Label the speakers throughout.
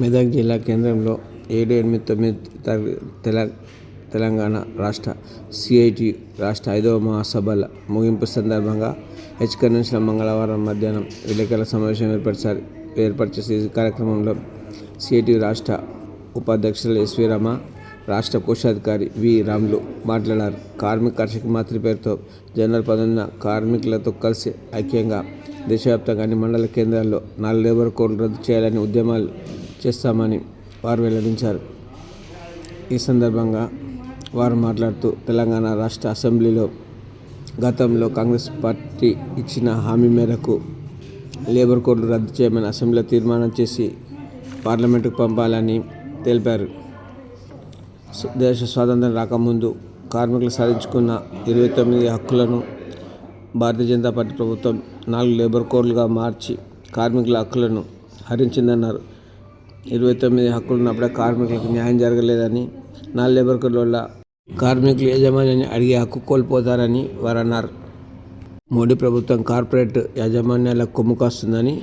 Speaker 1: మెదక్ జిల్లా కేంద్రంలో ఏడు ఎనిమిది తొమ్మిది తరగ తెల తెలంగాణ రాష్ట్ర సిఐటి రాష్ట్ర ఐదవ మహాసభల ముగింపు సందర్భంగా హెచ్ కన్వెన్షన్ మంగళవారం మధ్యాహ్నం విలేకరుల సమావేశం ఏర్పరిచారు. ఏర్పాటు చేసే ఈ కార్యక్రమంలో సిఐటి రాష్ట్ర ఉపాధ్యక్షులు ఎస్వి రమ రాష్ట్ర కోశాధికారి వి రాములు మాట్లాడారు. కార్మిక కర్షక మాతృ పేరుతో జనరల్ పదవిన కార్మికులతో కలిసి ఐక్యంగా దేశవ్యాప్తంగా అన్ని మండల కేంద్రాల్లో నాలుగు లేబర్ కోడ్లు రద్దు చేయాలని ఉద్యమాలు చేస్తామని వారు వెల్లడించారు. ఈ సందర్భంగా వారు మాట్లాడుతూ తెలంగాణ రాష్ట్ర అసెంబ్లీలో గతంలో కాంగ్రెస్ పార్టీ ఇచ్చిన హామీ మేరకు లేబర్ కోడ్లు రద్దు చేయమని అసెంబ్లీలో తీర్మానం చేసి పార్లమెంటుకు పంపాలని తెలిపారు. దేశ స్వాతంత్రం రాకముందు కార్మికులు సాధించుకున్న ఇరవై తొమ్మిది హక్కులను భారతీయ జనతా పార్టీ ప్రభుత్వం నాలుగు లేబర్ కోడ్లుగా మార్చి కార్మికుల హక్కులను హరించిందన్నారు. ఇరవై తొమ్మిది హక్కులు ఉన్నప్పుడే కార్మికులకు న్యాయం జరగలేదని నాలుగు లేబర్ వల్ల కార్మికులు యజమాన్యాన్ని అడిగే హక్కు కోల్పోతారని వారు అన్నారు మోడీ ప్రభుత్వం కార్పొరేట్ యాజమాన్యాలకు కొమ్ముకొస్తుందని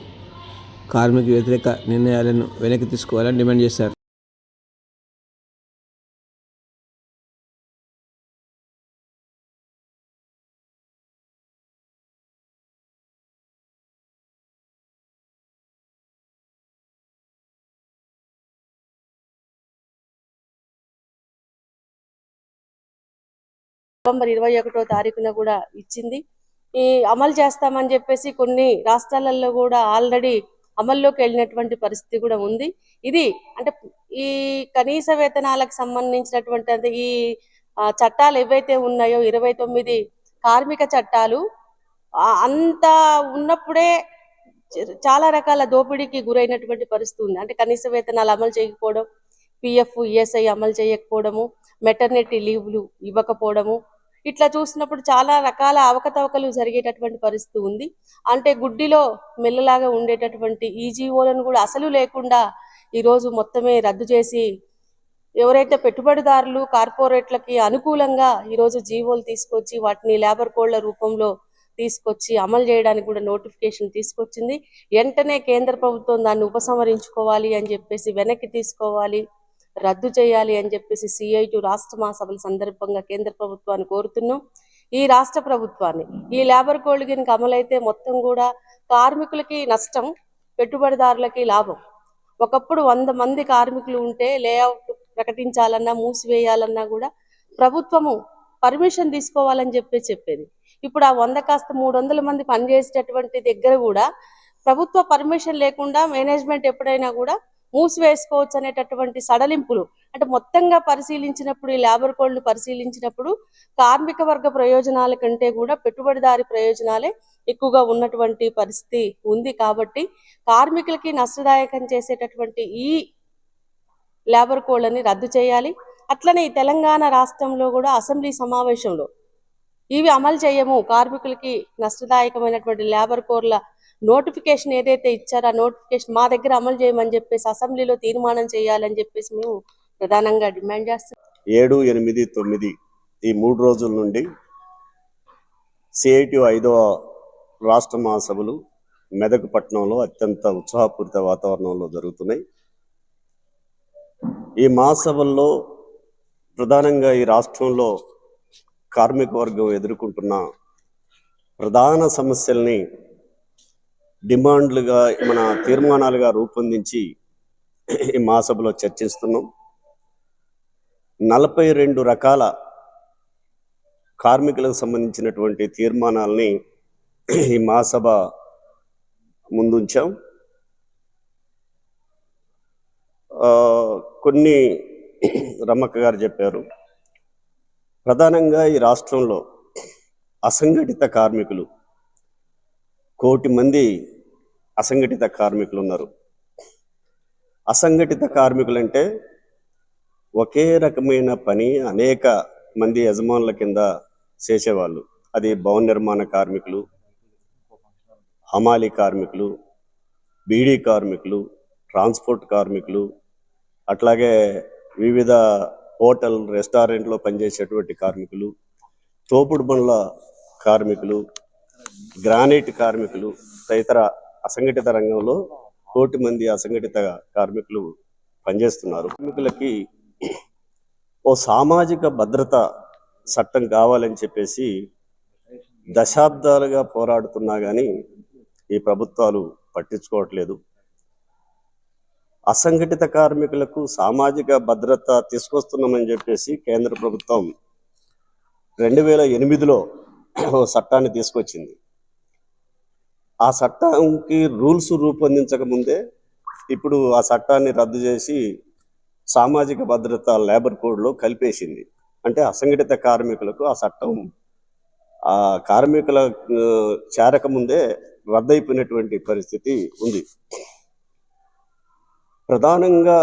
Speaker 1: కార్మిక వ్యతిరేక నిర్ణయాలను వెనక్కి తీసుకోవాలని డిమాండ్ చేశారు.
Speaker 2: నవంబర్ ఇరవై ఒకటో తారీఖున కూడా ఇచ్చింది. ఈ అమలు చేస్తామని చెప్పేసి కొన్ని రాష్ట్రాలలో కూడా ఆల్రెడీ అమల్లోకి వెళ్ళినటువంటి పరిస్థితి కూడా ఉంది. ఇది అంటే ఈ కనీస వేతనాలకు సంబంధించినటువంటి అంటే ఈ చట్టాలు ఏవైతే ఉన్నాయో ఇరవై తొమ్మిది కార్మిక చట్టాలు అంత ఉన్నప్పుడే చాలా రకాల దోపిడీకి గురైనటువంటి పరిస్థితి ఉంది. అంటే కనీస వేతనాలు అమలు చేయకపోవడం పిఎఫ్ ఈఎస్ఐ అమలు చేయకపోవడము మెటర్నిటీ లీవ్లు ఇవ్వకపోవడము. ఇట్లా చూసినప్పుడు చాలా రకాల అవకతవకలు జరిగేటటువంటి పరిస్థితి ఉంది. అంటే గుడ్డిలో మెల్లలాగా ఉండేటటువంటి ఈజీఓలను కూడా అసలు లేకుండా ఈరోజు మొత్తమే రద్దు చేసి ఎవరైతే పెట్టుబడిదారులు కార్పొరేట్లకి అనుకూలంగా ఈరోజు జీవోలు తీసుకొచ్చి వాటిని లేబర్ కోడ్ల రూపంలో తీసుకొచ్చి అమలు చేయడానికి కూడా నోటిఫికేషన్ తీసుకొచ్చింది. వెంటనే కేంద్ర ప్రభుత్వం దాన్ని ఉపసంహరించుకోవాలి అని చెప్పేసి వెనక్కి తీసుకోవాలి. రద్దు చేయాలి అని చెప్పేసి సిఐటి రాష్ట్ర మహాసభల సందర్భంగా కేంద్ర ప్రభుత్వాన్ని కోరుతున్నాం. ఈ రాష్ట్ర ప్రభుత్వాన్ని ఈ లేబర్ కోడ్ కింద అమలైతే మొత్తం కూడా కార్మికులకి నష్టం పెట్టుబడిదారులకి లాభం. ఒకప్పుడు వంద మంది కార్మికులు ఉంటే లేఅవుట్ ప్రకటించాలన్నా మూసివేయాలన్నా కూడా ప్రభుత్వము పర్మిషన్ తీసుకోవాలని చెప్పి చెప్పేది. ఇప్పుడు ఆ వంద కాస్త మూడు వందల మంది పనిచేసేటటువంటి దగ్గర కూడా ప్రభుత్వ పర్మిషన్ లేకుండా మేనేజ్మెంట్ ఎప్పుడైనా కూడా మూసివేసుకోవచ్చు అనేటటువంటి సడలింపులు. అంటే మొత్తంగా పరిశీలించినప్పుడు ఈ లేబర్ కోడ్లు పరిశీలించినప్పుడు కార్మిక వర్గ ప్రయోజనాల కంటే కూడా పెట్టుబడిదారి ప్రయోజనాలే ఎక్కువగా ఉన్నటువంటి పరిస్థితి ఉంది. కాబట్టి కార్మికులకి నష్టదాయకం చేసేటటువంటి ఈ లేబర్ కోడ్లని రద్దు చేయాలి. అట్లనే ఈ తెలంగాణ రాష్ట్రంలో కూడా అసెంబ్లీ సమావేశంలో ఇవి అమలు చేయము. కార్మికులకి నష్టదాయకమైనటువంటి లేబర్ కోడ్ల నోటిఫికేషన్ ఏదైతే ఇచ్చారో ఆ నోటిఫికేషన్ మా దగ్గర అమలు చేయమని చెప్పేసి అసెంబ్లీలో తీర్మానం చేయాలని చెప్పేసి మేము ప్రధానంగా డిమాండ్ చేస్తాం
Speaker 3: ఏడు ఎనిమిది తొమ్మిది ఈ మూడు రోజుల నుండి సిఐటి ఐదవ రాష్ట్ర మహాసభలు మెదక్ పట్టణంలో అత్యంత ఉత్సాహపూరిత వాతావరణంలో జరుగుతున్నాయి. ఈ మహాసభల్లో ప్రధానంగా ఈ రాష్ట్రంలో కార్మిక వర్గం ఎదుర్కొంటున్న ప్రధాన సమస్యల్ని డిమాండ్లుగా మన తీర్మానాలుగా రూపొందించి ఈ మహాసభలో చర్చిస్తున్నాం. నలభై రెండు రకాల కార్మికులకు సంబంధించినటువంటి తీర్మానాలని ఈ మహాసభ ముందుంచాం. కొన్ని రమ్మక్క గారు చెప్పారు. ప్రధానంగా ఈ రాష్ట్రంలో అసంఘటిత కార్మికులు కోటి మంది అసంఘటిత కార్మికులు ఉన్నారు అసంఘటిత కార్మికులంటే ఒకే రకమైన పని అనేక మంది యజమానుల కింద చేసేవాళ్ళు. అది భవన నిర్మాణ కార్మికులు హమాలి కార్మికులు బీడీ కార్మికులు ట్రాన్స్పోర్ట్ కార్మికులు అట్లాగే వివిధ హోటల్ రెస్టారెంట్లో పనిచేసేటువంటి కార్మికులు తోపుడు బండ్ల కార్మికులు గ్రానైట్ కార్మికులు తదితర అసంఘటిత రంగంలో కోటి మంది అసంఘటిత కార్మికులు పనిచేస్తున్నారు. కార్మికులకి ఓ సామాజిక భద్రత చట్టం కావాలని చెప్పేసి దశాబ్దాలుగా పోరాడుతున్నా కానీ ఈ ప్రభుత్వాలు పట్టించుకోవట్లేదు. అసంఘటిత కార్మికులకు సామాజిక భద్రత తీసుకొస్తున్నామని చెప్పేసి కేంద్ర ప్రభుత్వం రెండు వేల ఎనిమిదిలో ఓ చట్టాన్ని తీసుకొచ్చింది. ఆ చట్టానికి రూల్స్ రూపొందించక ముందే ఇప్పుడు ఆ చట్టాన్ని రద్దు చేసి సామాజిక భద్రత లేబర్ కోడ్లో కలిపేసింది. అంటే అసంఘటిత కార్మికులకు ఆ చట్టం ఆ కార్మికుల చేరకముందే చేరక ముందే రద్దయిపోయినటువంటి పరిస్థితి ఉంది. ప్రధానంగా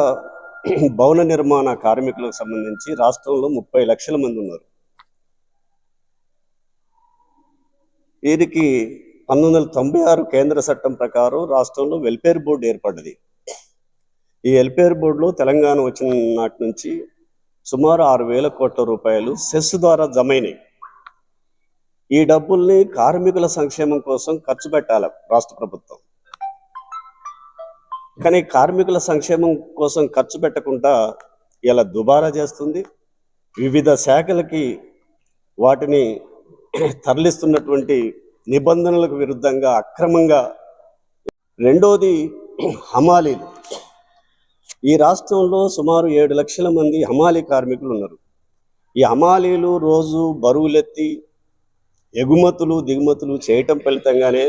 Speaker 3: భవన నిర్మాణ కార్మికులకు సంబంధించి రాష్ట్రంలో ముప్పై లక్షల మంది ఉన్నారు. వీరికి పంతొమ్మిది వందల తొంభై ఆరు కేంద్ర చట్టం ప్రకారం రాష్ట్రంలో వెల్ఫేర్ బోర్డు ఏర్పడ్డది. ఈ వెల్ఫేర్ బోర్డులో తెలంగాణ వచ్చిన నాటి నుంచి సుమారు ఆరు వేల కోట్ల రూపాయలు సెస్ ద్వారా జమైనాయి. ఈ డబ్బుల్ని కార్మికుల సంక్షేమం కోసం ఖర్చు పెట్టాలి రాష్ట్ర ప్రభుత్వం. కానీ కార్మికుల సంక్షేమం కోసం ఖర్చు పెట్టకుండా ఇలా దుబారా చేస్తుంది. వివిధ శాఖలకి వాటిని తరలిస్తున్నటువంటి నిబంధనలకు విరుద్ధంగా అక్రమంగా. రెండోది హమాలీలు. ఈ రాష్ట్రంలో సుమారు ఏడు లక్షల మంది హమాలీ కార్మికులు ఉన్నారు ఈ హమాలీలు రోజు బరువులెత్తి ఎగుమతులు దిగుమతులు చేయటం ఫలితంగానే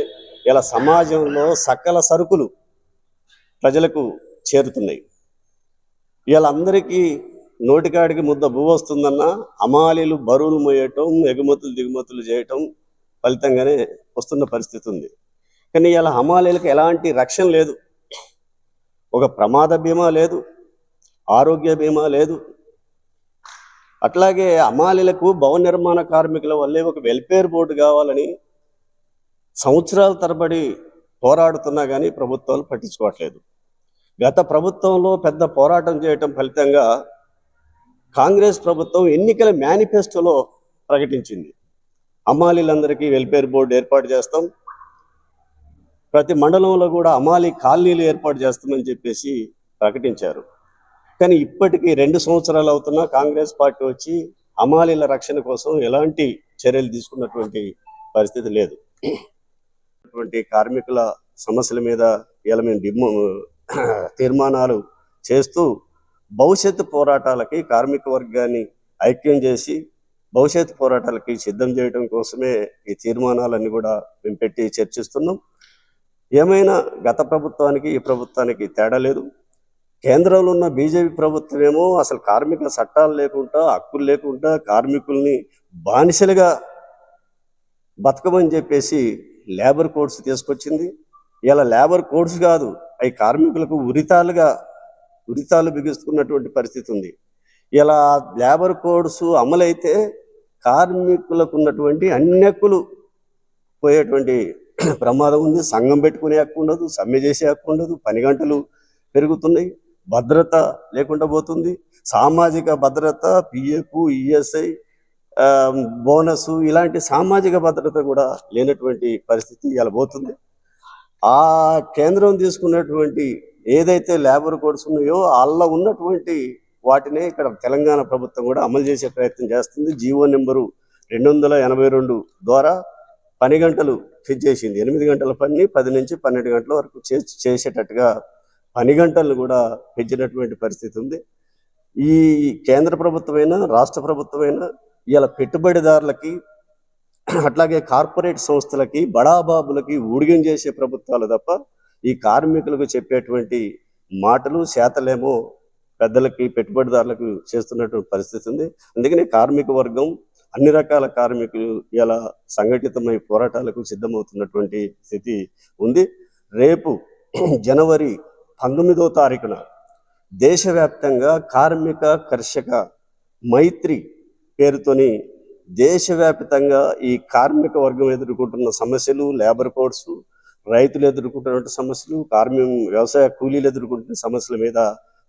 Speaker 3: ఇలా సమాజంలో సకల సరుకులు ప్రజలకు చేరుతున్నాయి. వీళ్ళందరికీ నోటికాడికి ముద్ద భూ వస్తుందన్నా హమాలీలు బరువులు మోయటం ఎగుమతులు దిగుమతులు చేయటం ఫలితంగానే వస్తున్న పరిస్థితి ఉంది. కానీ ఇలా హమాలీలకు ఎలాంటి రక్షణ లేదు. ఒక ప్రమాద బీమా లేదు. ఆరోగ్య బీమా లేదు. అట్లాగే అమాలీలకు భవన నిర్మాణ కార్మికుల వల్లే ఒక వెల్ఫేర్ బోర్డు కావాలని సంవత్సరాల తరబడి పోరాడుతున్నా కానీ ప్రభుత్వాలు పట్టించుకోవట్లేదు. గత ప్రభుత్వంలో పెద్ద పోరాటం చేయటం ఫలితంగా కాంగ్రెస్ ప్రభుత్వం ఎన్నికల మేనిఫెస్టోలో ప్రకటించింది. అమాలీలందరికీ వెల్ఫేర్ బోర్డు ఏర్పాటు చేస్తాం. ప్రతి మండలంలో కూడా అమాలి కాలనీలు ఏర్పాటు చేస్తామని చెప్పేసి ప్రకటించారు. కానీ ఇప్పటికీ రెండు సంవత్సరాలు అవుతున్నా కాంగ్రెస్ పార్టీ వచ్చి అమాలీల రక్షణ కోసం ఎలాంటి చర్యలు తీసుకున్నటువంటి పరిస్థితి లేదు. అటువంటి కార్మికుల సమస్యల మీద ఇలా మేము తీర్మానాలు చేస్తూ భవిష్యత్తు పోరాటాలకి కార్మిక వర్గాన్ని ఐక్యం చేసి భవిష్యత్తు పోరాటాలకి సిద్ధం చేయడం కోసమే ఈ తీర్మానాలన్నీ కూడా మేము పెట్టి చర్చిస్తున్నాం. ఏమైనా గత ప్రభుత్వానికి ఈ ప్రభుత్వానికి తేడా లేదు. కేంద్రంలో ఉన్న బీజేపీ ప్రభుత్వం ఏమో అసలు కార్మిక చట్టాలు లేకుండా హక్కులు లేకుండా కార్మికుల్ని బానిసలుగా బతకమని చెప్పేసి లేబర్ కోడ్స్ తీసుకొచ్చింది. ఇలా లేబర్ కోడ్స్ కాదు అవి కార్మికులకు ఉరితాలుగా ఉరితాలు బిగుస్తున్నటువంటి పరిస్థితి ఉంది. ఇలా లేబర్ కోడ్స్ అమలైతే కార్మికులకు ఉన్నటువంటి అన్ని హక్కులు పోయేటువంటి ప్రమాదం ఉంది. సంఘం పెట్టుకునే హక్కు ఉండదు సమ్మె చేసే హక్కు ఉండదు. పని గంటలు పెరుగుతున్నాయి. భద్రత లేకుండా పోతుంది. సామాజిక భద్రత పిఎఫ్ ఈఎస్ఐ బోనస్ ఇలాంటి సామాజిక భద్రత కూడా లేనటువంటి పరిస్థితి ఇలా పోతుంది. ఆ కేంద్రం తీసుకున్నటువంటి ఏదైతే లేబర్ కోడ్స్ ఉన్నాయో అలా ఉన్నటువంటి వాటినే ఇక్కడ తెలంగాణ ప్రభుత్వం కూడా అమలు చేసే ప్రయత్నం చేస్తుంది. జీవో నెంబరు రెండు వందల ఎనభై రెండు ద్వారా పని గంటలు ఫిక్స్ చేసింది. ఎనిమిది గంటల పని పది నుంచి పన్నెండు గంటల వరకు చే చేసేటట్టుగా పని గంటలను కూడా పెంచినటువంటి పరిస్థితి ఉంది. ఈ కేంద్ర ప్రభుత్వమైనా రాష్ట్ర ప్రభుత్వమైనా ఇలా పెట్టుబడిదారులకి అట్లాగే కార్పొరేట్ సంస్థలకి బడాబాబులకి ఊడిగం చేసే ప్రభుత్వాలు తప్ప ఈ కార్మికులకు చెప్పేటువంటి మాటలు శాతలేమో పెద్దలకి పెట్టుబడిదారులకు చేస్తున్నటువంటి పరిస్థితి ఉంది. అందుకనే కార్మిక వర్గం అన్ని రకాల కార్మికులు ఇలా సంఘటితమై పోరాటాలకు సిద్ధమవుతున్నటువంటి స్థితి ఉంది. రేపు జనవరి పంతొమ్మిదో తారీఖున దేశవ్యాప్తంగా కార్మిక కర్షక మైత్రి పేరుతోని దేశవ్యాప్తంగా ఈ కార్మిక వర్గం ఎదుర్కొంటున్న సమస్యలు లేబర్ కోడ్స్ రైతులు ఎదుర్కొంటున్న సమస్యలు కార్మి వ్యవసాయ కూలీలు ఎదుర్కొంటున్న సమస్యల మీద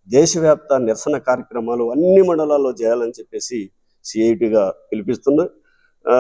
Speaker 3: దేశవ్యాప్త నిరసన కార్యక్రమాలు అన్ని మండలాల్లో చేయాలని చెప్పేసి సిఐటిగా పిలిపిస్తున్నా ఆ,